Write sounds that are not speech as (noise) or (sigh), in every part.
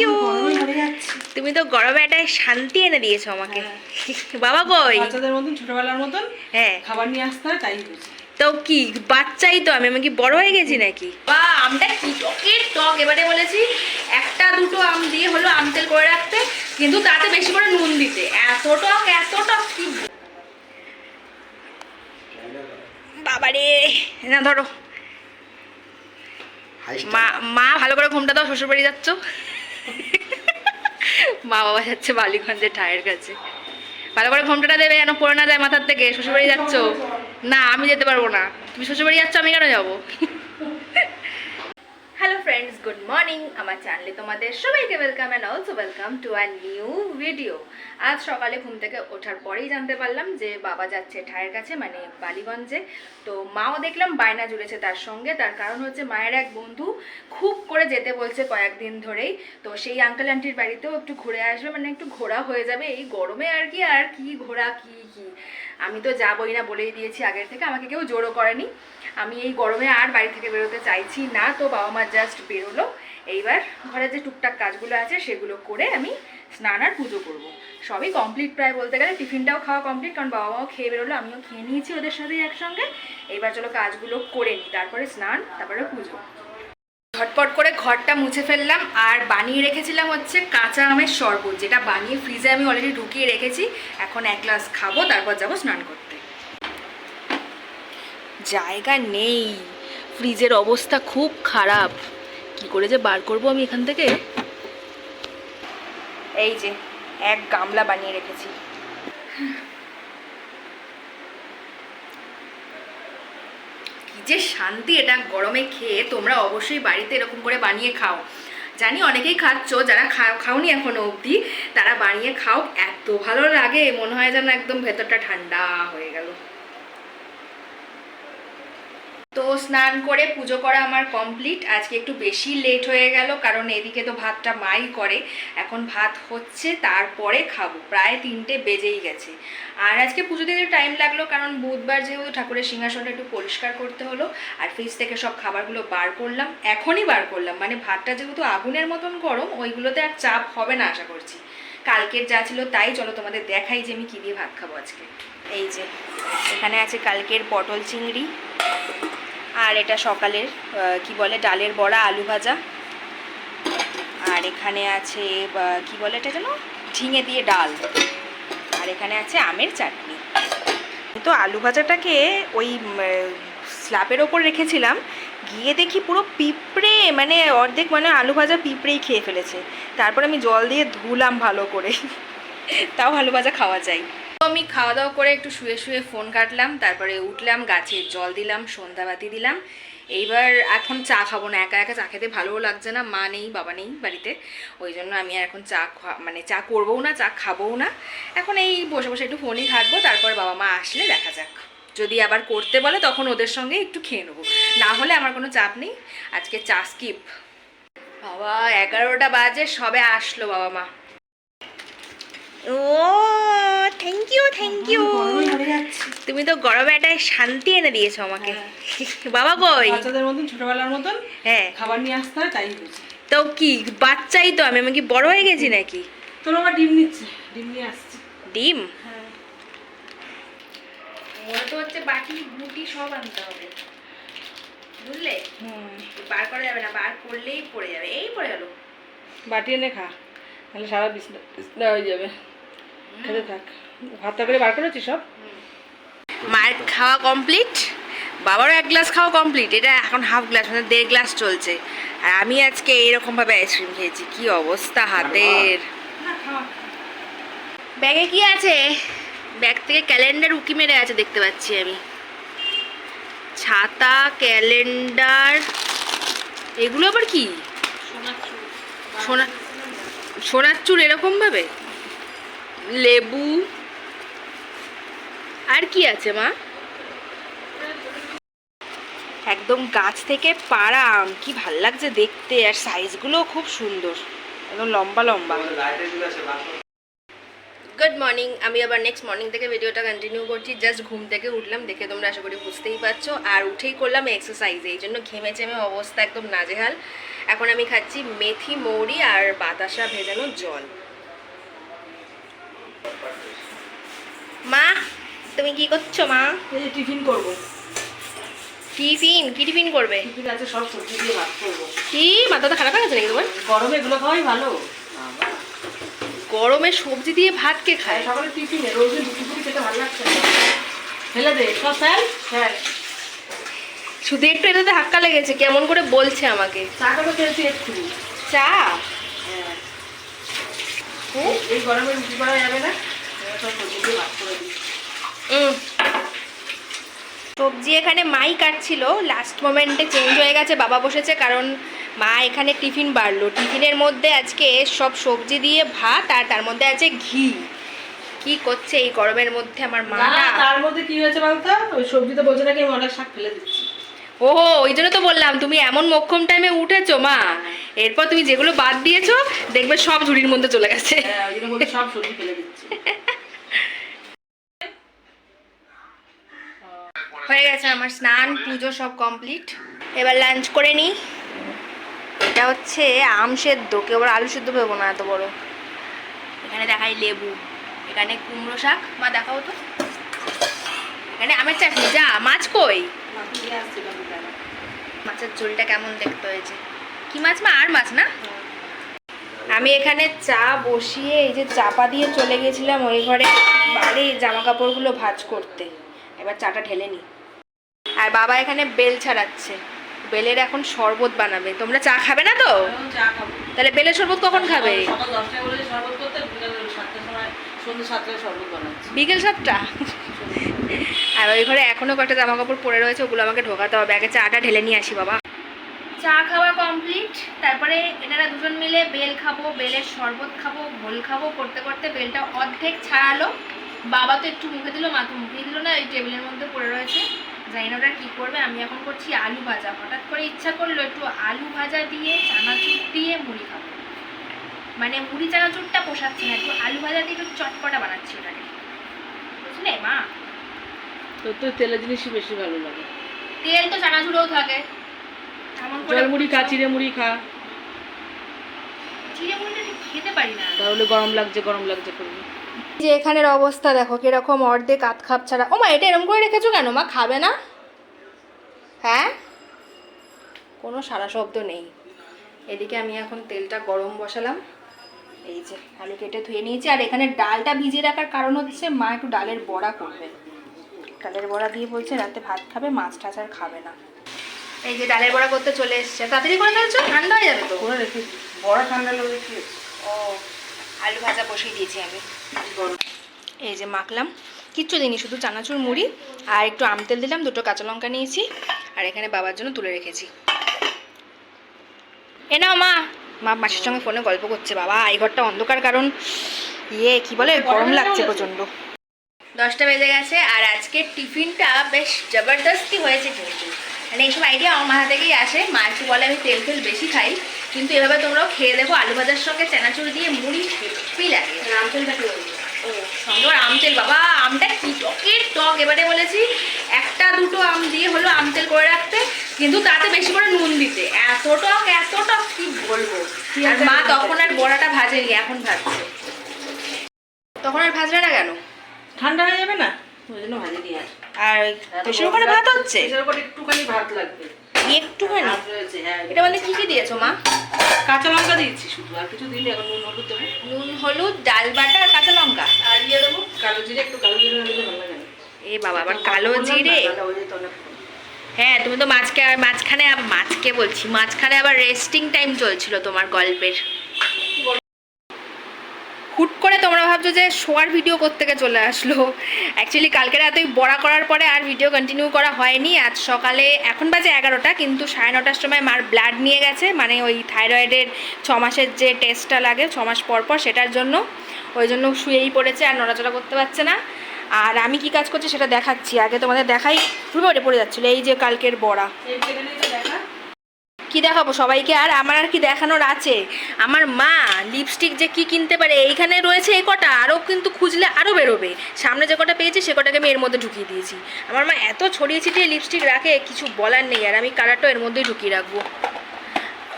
You তুমি তো গরমে একটা শান্তি এনে দিয়েছ আমাকে। হ্যাঁ। বাবা কই? বাচ্চাদের মতন ছোটবেলার মতন হ্যাঁ। খাবার নিয়ে আসতে হয় তাই তো কি বাচ্চাই তো আমি আমি কি বড় হয়ে গেছি নাকি? বা আমটা কি টকের টক এবারে বলেছি একটা দুটো আম দিয়ে হলো আম তেল করে রাখতে কিন্তু তাতে বেশি করে নুন দিতে। এত টক এত টক কি বাবারে না ধরো। মা মা ভালো করে ঘুমটা দাও শ্বশুর বাড়ি যাচ্ছ। (laughs) মা বাবা যাচ্ছে বালিগঞ্জের ঠায়ের কাছে। ভালো করে ঘোমটাটা দেবে যেন পড়ে না যায় মাথার থেকে। শ্বশুরবাড়ি যাচ্ছ? না, আমি যেতে পারব না। তুমি শ্বশুরবাড়ি যাচ্ছ, আমি কেন যাব? ফ্রেন্ডস গুড মর্নিং আমার চ্যানেলে তোমাদের সবাইকে welcome and also welcome to a new video আজ সকালে ঘুম থেকে ওঠার পরেই জানতে পারলাম যে বাবা যাচ্ছে ঠায়ের কাছে মানে বালিগঞ্জে। তো মাও দেখলাম বায়না জুড়েছে তার সঙ্গে। তার কারণ হচ্ছে মায়ের এক বন্ধু খুব করে যেতে বলছে কয়েকদিন ধরেই। তো সেই আঙ্কেল আন্টির বাড়িতেও একটু ঘুরে আসবে মানে একটু ঘোরা হয়ে যাবে। এই গরমে আর কি আর কি ঘোরা, কি কি? আমি তো যাবই না বলেই দিয়েছি আগের থেকে। আমাকে কেউ জোরও করেনি। আমি এই গরমে আর বাড়ি থেকে বেরোতে চাইছি না, তো বাবা মা জাস্ট বেরোলো। এইবার ঘরে যে টুকটাক কাজগুলো আছে সেগুলো করে আমি স্নান আর পুজো করব। সবই কমপ্লিট প্রায় বলতে গেলে, টিফিনটাও খাওয়া কমপ্লিট কারণ বাবা মাও খেয়ে বেরোলো, আমিও খেয়ে নিয়েছি ওদের সাথেই একসঙ্গে। এইবার চলো কাজগুলো করে নিই, তারপরে স্নান, তারপরে পুজো। ঝটপট করে ঘরটা মুছে ফেললাম, আর বানিয়ে রেখেছিলাম হচ্ছে কাঁচা আমের শরবত, যেটা বানিয়ে ফ্রিজে আমি অলরেডি ঢুকিয়ে রেখেছি। এখন এক গ্লাস খাব, তারপর যাব স্নান করতে। জায়গা নেই। ফ্রিজের অবস্থা খুব খারাপ। কি করে যে বার করব আমি এখান থেকে? এই যে, এক গামলা বানিয়ে রেখেছি। কি যে শান্তি এটা গরমে খেয়ে তোমরা অবশ্যই বাড়িতে এরকম করে বানিয়ে খাও। জানি অনেকেই খাচ্ছ, যারা খাওনি এখনও অবধি, তারা বানিয়ে খাও। এত ভালো লাগে, মনে হয় যেন একদম ভেতরটা ঠান্ডা হয়ে গেল। তো স্নান করে পুজো করা আমার কমপ্লিট আজকে একটু বেশি লেট হয়ে গেল, কারণ এদিকে তো ভাতটা মাই করে। এখন ভাত হচ্ছে, তারপরে খাব। প্রায় তিনটে বেজেই গেছে। আর আজকে পুজো দিতে টাইম লাগল, কারণ বুধবার যেহেতু ঠাকুরের সিংহাসনটা একটু পরিষ্কার করতে হলো, আর ফ্রিজ থেকে সব খাবারগুলো বার করলাম, এখনই বার করলাম। মানে ভাতটা যেহেতু আগুনের মতন গরম, ওইগুলোতে আর চাপ হবে না আশা করছি। কালকের যা ছিল তাই, চলো তোমাদের দেখাই যে আমি কী দিয়ে ভাত খাব আজকে। এই যে, এখানে আছে কালকের পটল চিংড়ি। আর এটা সকালের কি বলে, ডালের বড়া, আলু ভাজা। আর এখানে আছে কি বলে এটা যেন? ঝিঙে দিয়ে ডাল। আর এখানে আছে আমের চাটনি। তো আলু ভাজাটাকে ওই স্ল্যাপের ওপর রেখেছিলাম। গিয়ে দেখি পুরো পিঁপড়ে মানে অর্ধেক মানে আলু ভাজা পিঁপড়েই খেয়ে ফেলেছে। তারপর আমি জল দিয়ে ধুলাম ভালো করে। তাও আলু ভাজা খাওয়া যায়। আমি খাওয়া দাওয়া করে একটু শুয়ে শুয়ে ফোন কাটলাম, তারপরে উঠলাম, গাছে জল দিলাম, সন্ধ্যাবাতি দিলাম। এইবার এখন চা খাব না, একা একা চা খেতে ভালোও লাগছে না, মা নেই, বাবা নেই বাড়িতে। ওই জন্য আমি আর এখন চা মানে চা করবও না, চা খাবও না। এখন এই বসে বসে একটু ফোনই ঘাটবো, তারপর বাবা মা আসলে দেখা যাক। যদি আবার করতে বলে তখন ওদের সঙ্গে একটু খেয়ে নেব। না হলে আমার কোনো চাপ নেই। আজকে চা স্কিপ। বাবা, এগারোটা বাজে, সবে আসলো বাবা মা। ও থ্যাংক ইউ তুমি তো গরমে একটা শান্তি এনে দিয়েছ আমাকে। হ্যাঁ। বাবা কই? বাচ্চাদের মতন ছোটবেলার মতন হ্যাঁ। খাবার নিয়ে আসতে হয় তাই তো কি বাচ্চাই তো আমি আমি কি বড় হয়ে গেছি নাকি? তোর আবার ডিম নিচ্ছে ডিম নিয়ে আসছে। ডিম? হ্যাঁ। মনে তো হচ্ছে বাটি গুটি সব আনতে হবে। বুঝলে? হুম। বার করা যাবে না বার করলেই পড়ে যাবে এই পড়ে গেল। বাটি এনে খা তাহলে সারা বিছনা বিছনা হয়ে যাবে। খেতে থাক। ভাতটা করে বার করেছি সব? মায়ের খাওয়া কমপ্লিট বাবারও এক গ্লাস খাওয়া কমপ্লিট এটা এখন হাফ গ্লাস মানে দেড় গ্লাস চলছে। আর আমি আজকে এইরকমভাবে আইসক্রিম খেয়েছি, কি অবস্থা হাতের। ব্যাগে কি আছে? ব্যাগ থেকে ক্যালেন্ডার উকি মেরে আছে, দেখতে পাচ্ছি আমি। ছাতা ক্যালেন্ডার এগুলো আবার কি? সোনা সোনার চুল এরকম ভাবে লেবু। আর কি আছে, মা? একদম গাছ থেকে পাড়া আম, কি ভালো লাগছে দেখতে। আর সাইজগুলো খুব সুন্দর, একদম লম্বা লম্বা। গুড মর্নিং আমি আবার নেক্সট মর্নিং থেকে ভিডিওটা কন্টিনিউ করছি। জাস্ট ঘুম থেকে উঠলাম, দেখে তোমরা আশা করি বুঝতেই পারছ। আর উঠেই করলাম এক্সারসাইজ এই জন্য ঘেমে চেমে অবস্থা একদম নাজেহাল। এখন আমি খাচ্ছি মেথি মৌরি আর বাতাসা ভেজানো জল। মা তুমি কি করছ মা? এই টিফিন করব। টিফিন? কি টিফিন করবে? টিফিন আছে সব সবজি দিয়ে ভাত করব। কি? মাথাটা খারাপ হয়ে গেছে নাকি তোমার? গরমে এগুলো খাওয়াই ভালো। গরমে সবজি দিয়ে ভাত কে খায়? সকালে টিফিনে রোজ দুপুর খেতে ভালো লাগছে ফেলে দে সব স্যার হ্যাঁ। শুধু একটু এটাতে হাক্কা লেগেছে কেমন করে বলছে আমাকে? চা করে খেয়েছি একটু? চা? হ্যাঁ। এই- এই গরমে রুটি করা যাবে না? সবজি। সবজি এখানে মাই কাটছিল। লাস্ট মোমেন্টে চেঞ্জ হয়ে গেছে বাবা বসেছে কারণ মা এখানে টিফিন বাড়লো। টিফিনের মধ্যে আজকে সব সবজি দিয়ে ভাত আর তার মধ্যে আছে ঘি। কি করছে এই গরমের মধ্যে আমার মা তার মধ্যে কি হয়েছে বলতো? ওই সবজিতে বলছে নাকি আমি অনেক শাক ফেলে দিচ্ছি। ওহো ওই জন্য তো বললাম তুমি এমন মক্ষম টাইমে উঠেছো মা। এরপর তুমি যেগুলো বাদ দিয়েছ দেখবে সব ঝুড়ির মধ্যে চলে গেছে। হ্যাঁ সব সবজি ফেলে দিচ্ছি। হয়ে গেছে আমার স্নান পুজো সব কমপ্লিট এবার লাঞ্চ করে নিই। এটা হচ্ছে আম সেদ্ধ কেউ আবার আলু সেদ্ধ ভেবো না এত বড়। এখানে দেখাই লেবু এখানে কুমড়ো শাক। মা দেখাও তো। এখানে আমের চাটনি যা মাছ কই মাকে নিয়ে আসছিলাম বিকালে। মাছের ঝোলটা কেমন দেখতে হয়েছে? কি মাছ মা? আর মাছ না? আমি এখানে চা বসিয়ে এই যে চাপা দিয়ে চলে গেছিলাম ওই ঘরে বাড়ি জামা কাপড়গুলো ভাজ করতে। এবার চাটা ঢেলে নি। আর বাবা এখানে বেল ছাড়াচ্ছে। বেলের এখন শরবত বানাবে। তোমরা চা খাবে না তো? তাহলে বেলের শরবত কখন খাবে? বিকেল সাতটা? আর ওই ঘরে এখনও কয়েকটা জামা কাপড় পরে রয়েছে, ওগুলো আমাকে ঢোকাতে হবে। আগে চাটা ঢেলে নিয়ে আসি, বাবা। চা খাওয়া কমপ্লিট তারপরে এনারা দুজন মিলে বেল খাব, বেলের শরবত খাব ঘোল খাব। করতে করতে বেলটা অর্ধেক ছাড়ালো। বাবা তো একটু মুখে দিল, মা তো মুখে দিল না এই টেবিলের মধ্যে পড়ে রয়েছে। জানি না ওটা কী করবে, আমি এখন করছি আলু ভাজা। হঠাৎ করে ইচ্ছা করল একটু আলু ভাজা দিয়ে, চানাচুর দিয়ে মুড়ি খাব। মানে মুড়ি, চানাচুরটা পোষাচ্ছে না, একটু আলু ভাজা দিয়ে একটু চটপটা বানাচ্ছি ওটাকে। বুঝলে, মা? তোর তো তেলের জিনিসই বেশি ভালো লাগে। তেল তো চানাচুরেও থাকে। জল মুড়ি খা চিড়ে মুড়ি খা চিড়ে মুড়িটা খেতে পারি না। তাহলে গরম লাগছে গরম লাগছে করবি যে এখানের অবস্থা দেখো কীরকম অর্ধেক আত খাপ ছাড়া। ও মা এটা এরকম করে রেখেছো কেন? মা খাবে না? হ্যাঁ? কোনো সারা শব্দ নেই। এদিকে আমি এখন তেলটা গরম বসালাম। এই যে আলু কেটে ধুয়ে নিয়েছি। আর এখানে ডালটা ভিজিয়ে রাখার কারণ হচ্ছে মা একটু ডালের বড়া করবে। ডালের বড়া দিয়ে বলছে রাতে ভাত খাবে মাছ টাছ আর খাবে না। এই যে ডালের বড়া করতে চলে এসছে। তাড়াতাড়ি করে ফেলছো? ঠান্ডা হয়ে যাবে তো। করে রেখে বড় ঠান্ডা লাগে কি ও আলু ভাজা বসিয়ে দিয়েছি আমি। এই যে মাখলাম। কিচ্ছু দিইনি শুধু চানাচুর মুড়ি আর একটু আম তেল দিলাম দুটো কাঁচা লঙ্কা নিয়েছি আর এখানে বাবার জন্য তুলে রেখেছি। এ নাও মা। মা মাসির সঙ্গে ফোনে গল্প করছে বাবা এই ঘরটা অন্ধকার কারণ। ইয়ে কি বলে? গরম লাগছে। প্রচণ্ড। দশটা বেজে গেছে আর আজকে টিফিনটা বেশ জবরদস্তি হয়েছে কিন্তু। মানে এইসব আইডিয়া আমার মাথা থেকেই আসে। মা একটু বলে আমি তেল তেল বেশি খাই কিন্তু এভাবে তোমরাও খেয়ে দেখো আলু ভাজার সঙ্গে চানাচুর দিয়ে মুড়ি হেপি লাগে। কি ও সঙ্গে আবার আমতেল বাবা আমটা কি টকের টক এবারে বলেছি। একটা দুটো আম দিয়ে হলো আমতেল করে রাখতে কিন্তু তাতে বেশি করে নুন দিতে। এত টক এত টক কি বলব? আর মা তখন আর বড়াটা ভাজেনি এখন ভাজছে। তখন আর ভাজবে না কেন? ঠান্ডা হয়ে যাবে না? ওই জন্য ভাজি আর। আর প্রেশার কুকারে ভাত হচ্ছে? প্রেশার কুকারে একটুখানি ভাত লাগবে। একটুখানি? হ্যাঁ এটা বলতে কি কি দিয়েছ মা? কাঁচা লঙ্কা দিয়েছি শুধু আর কিছু দিলে এখন নুন হলুদ দেবো। নুন হলুদ ডাল বাটা আর কাঁচা লঙ্কা? আর ইয়ে দেবো কালো জিরে একটু কালো জিরে দিলে ভালো লাগে। এ বাবা আবার কালো জিরে? হ্যাঁ তুমি তো মাঝকে মাঝখানে মাঝকে বলছি মাঝখানে আবার রেস্টিং টাইম চলছিল তোমার গল্পের। হুট করে তোমরা ভাবছ যে শোয়ার ভিডিও করতে চলে আসলো? অ্যাকচুয়ালি কালকে রাতে বড়া করার পরে আর ভিডিও কন্টিনিউ করা হয়নি। আজ সকালে, এখন বাজে এগারোটা, কিন্তু সাড়ে নটার সময় মার ব্লাড নিয়ে গেছে। মানে ওই থাইরয়েডের ছ মাসের যে টেস্টটা লাগে, ছ মাস পর পর সেটার জন্য। ওই জন্য শুয়েই পড়েছে, আর নড়াচড়া করতে পারছে না। আর আমি কি কাজ করছি সেটা দেখাচ্ছি। আগে তোমাদের দেখাই পড়ে পড়ে যাচ্ছিল, এই যে কালকের বড়া এই যেখানেই তো দেখা কি দেখাবো সবাইকে আর আমার আর কি দেখানোর আছে আমার মা লিপস্টিক যে কি কিনতে পারে এইখানে রয়েছে এই কটা আরও কিন্তু খুঁজলে আরও বেরোবে সামনে যে কটা পেয়েছি সে কটাকে আমি এর মধ্যে ঢুকিয়ে দিয়েছি আমার মা এত ছড়িয়ে ছিটিয়ে লিপস্টিক রাখে কিছু বলার নেই আর আমি কালারটা এর মধ্যেই ঢুকিয়ে রাখব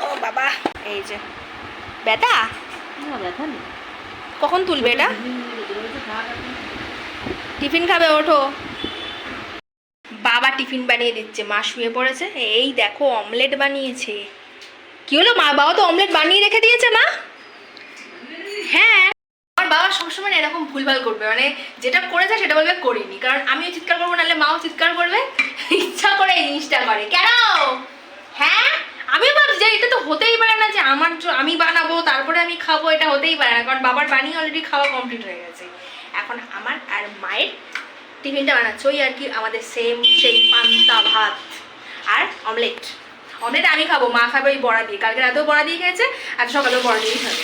ও বাবা এই যে ব্যথা কখন তুলবে এটা টিফিন খাবে ওঠো বাবা টিফিন বানিয়ে দিচ্ছে, মা শুয়ে পড়েছে। এই দেখো অমলেট বানিয়েছে। কি হলো, মা? বাবা তো অমলেট বানিয়ে রেখে দিয়েছে, মা? হ্যাঁ। আমার বাবা সবসময় এরকম ভুলভাল করবে মানে যেটা করেছে সেটা বলবে করিনি। কারণ আমিও চিৎকার করব, নাহলে মাও চিৎকার করবে। ইচ্ছা করে এই জিনিসটা করে। কেন? হ্যাঁ? আমিও ভাবছি যে এটা তো হতেই পারে না যে আমার আমি বানাবো, তারপরে আমি খাব, এটা হতেই পারে না। কারণ বাবার বানিয়ে অলরেডি খাওয়া কমপ্লিট হয়ে গেছে। এখন আমার আর মায়ের টিফিনটা বানাচ্ছে ওই আর কি আমাদের সেম সেই পান্তা ভাত আর অমলেট অমলেট আমি খাব মা খাবে ওই বড়া দিয়ে। কালকে রাতেও বড়া দিয়ে খেয়েছে আর সকালেও বড়া দিয়েই খাবে।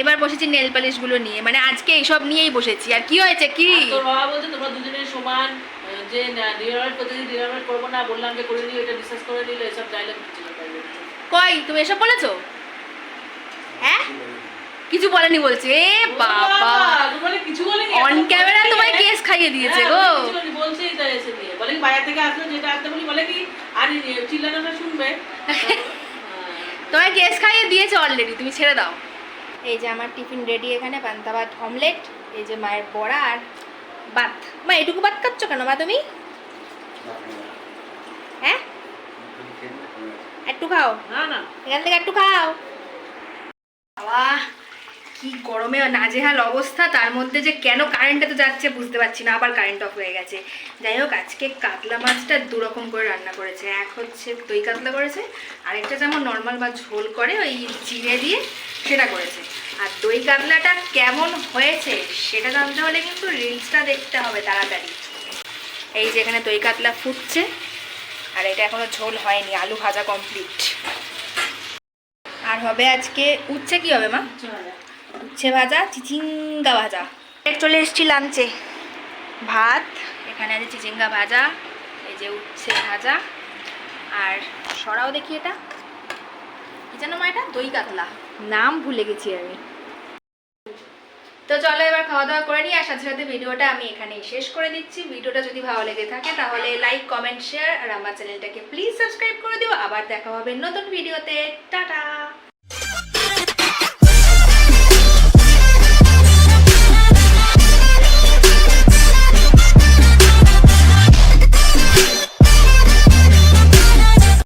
এবার বসেছি নেল পালিশগুলো নিয়ে। মানে আজকে এইসব নিয়েই বসেছি। আর কি হয়েছে কি? তোর বাবা বলছে তোমরা দুজনের সমান যে ডিনার প্রতিদিন ডিনার করব না বললাম যে করে নিও এটা ডিসকাস করে নিলে এসব ডায়লগ কই তুমি এসব বলেছ? হ্যাঁ? কিছু বলেনি বলছে এ বাবা তোমার কিছু বলিনি অন ক্যামেরা তোমায় কেস খাইয়ে দিয়েছে গো। বলছে এটা এসে নিয়ে। বলে কি বাইরে থেকে আসলো যেটা আসতে বলি বলে কি আর চিল্লানোটা শুনবে। (laughs) তোমায় কেস খাইয়ে দিয়েছে অলরেডি তুমি ছেড়ে দাও। এই যে আমার টিফিন রেডি এখানে পান্তা ভাত অমলেট এই যে মায়ের বড়া আর ভাত। মা এটুকু ভাত খাচ্ছ কেন মা তুমি? হ্যাঁ? একটু খাও। না না। এখান থেকে একটু খাও। বাবা কি গরমে নাজেহাল অবস্থা, তার মধ্যে যে কেন কারেন্টটা তো যাচ্ছে বুঝতে পারছি না, আবার কারেন্ট অফ হয়ে গেছে। যাই হোক, আজকে কাতলা মাছটা দুরকম করে রান্না করেছে। এক হচ্ছে দই কাতলা করেছে, আরেকটা যেমন নর্মাল বা ঝোল করে ওই চিড়ে দিয়ে সেটা করেছে। আর দই কাতলাটা কেমন হয়েছে সেটা জানতে হলে কিন্তু রিলসটা দেখতে হবে তাড়াতাড়ি। এই যে এখানে দই কাতলা ফুটছে, আর এটা এখনও ঝোল হয়নি, আলু ভাজা কমপ্লিট আর হবে আজকে, উচ্ছে কি হবে মা? উচ্ছে ভাজা চিচিঙ্গা ভাজা চলে এসেছি লাঞ্চে। ভাত। এখানে আছে চিচিঙ্গা ভাজা এই যে উচ্ছে ভাজা আর সরাও দেখি এটা। কি জানো মা এটা? দই কাতলা। নাম ভুলে গেছি আমি। তো চলো এবার খাওয়া দাওয়া করে নিই। আর সাথে সাথে ভিডিওটা আমি এখানেই শেষ করে দিচ্ছি। ভিডিওটা যদি ভালো লেগে থাকে তাহলে লাইক কমেন্ট শেয়ার আর আমার চ্যানেলটাকে প্লিজ সাবস্ক্রাইব করে দিও। আবার দেখা হবে নতুন ভিডিওতে। টাটা!